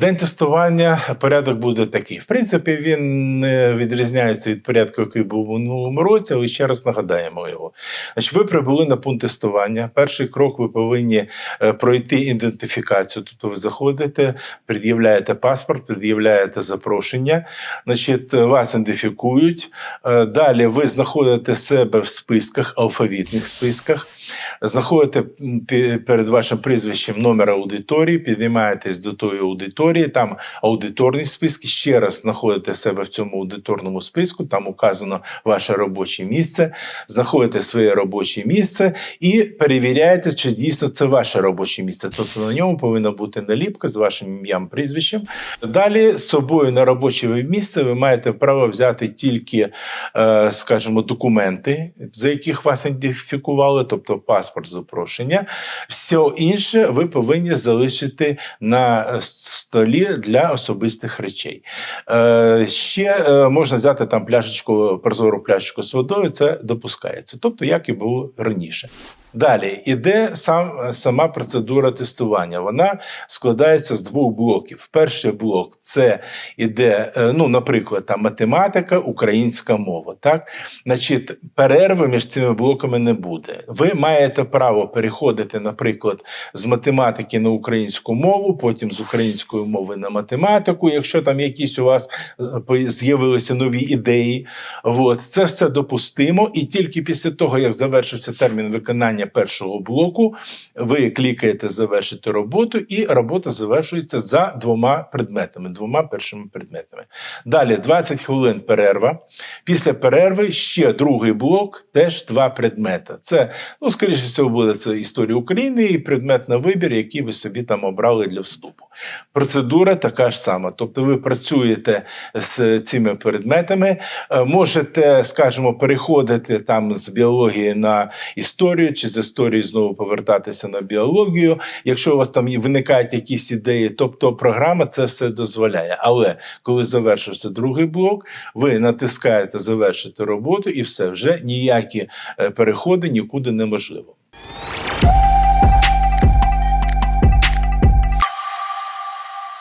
день тестування порядок буде такий. В принципі, він не відрізняється від порядку, який був у минулому році, але ще раз нагадаємо його. Значить, ви прибули на пункт тестування. Перший крок ви повинні е, пройти ідентифікацію. Тобто ви заходите, пред'являєте паспорт, пред'являєте запрошення. Значить, вас ідентифікують. Е, Далі ви знаходите себе в списках, алфавітних списках. Знаходите перед вашим прізвищем номер аудиторії, підіймаєтесь до тої аудиторії, там аудиторні списки. Ще раз знаходите себе в цьому аудиторному списку, там указано ваше робоче місце, знаходите своє робоче місце і перевіряєте, чи дійсно це ваше робоче місце. Тобто на ньому повинна бути наліпка з вашим ім'ям, прізвищем. Далі з собою на робоче місце ви маєте право взяти тільки, е, скажімо, документи, за яких вас ідентифікували, тобто паспорт запрошення. Все інше ви повинні залишити на столі для особистих речей. Е, ще е, можна взяти там пляшечку, прозору пляшечку з водою, це допускається. Тобто, як і було раніше. Далі іде сам, сама процедура тестування. Вона складається з двох блоків. Перший блок це іде, е, ну, наприклад, там математика, українська мова. Так? Значить, перерви між цими блоками не буде. Ви маєте право переходити, наприклад, з математики на українську мову, потім з української мови на математику, якщо там якісь у вас е, з'явилися нові ідеї. От. Це все допустимо, і тільки після того, як завершився термін виконання першого блоку, ви клікаєте завершити роботу, і робота завершується за двома предметами, двома першими предметами. Далі 20 хвилин перерва. Після перерви ще другий блок, теж два предмети. Це, ну, скоріше всього, буде це історія України і предмет на вибір, який ви собі там обрали для вступу. Процедура така ж сама. Тобто ви працюєте з цими предметами, е, можете, скажімо, переходити там з біології на історію, чи з історії знову повертатися на біологію. Якщо у вас там виникають якісь ідеї, тобто програма це все дозволяє. Але коли завершився другий блок, ви натискаєте завершити роботу, і все вже ніякі е, переходи нікуди неможливо.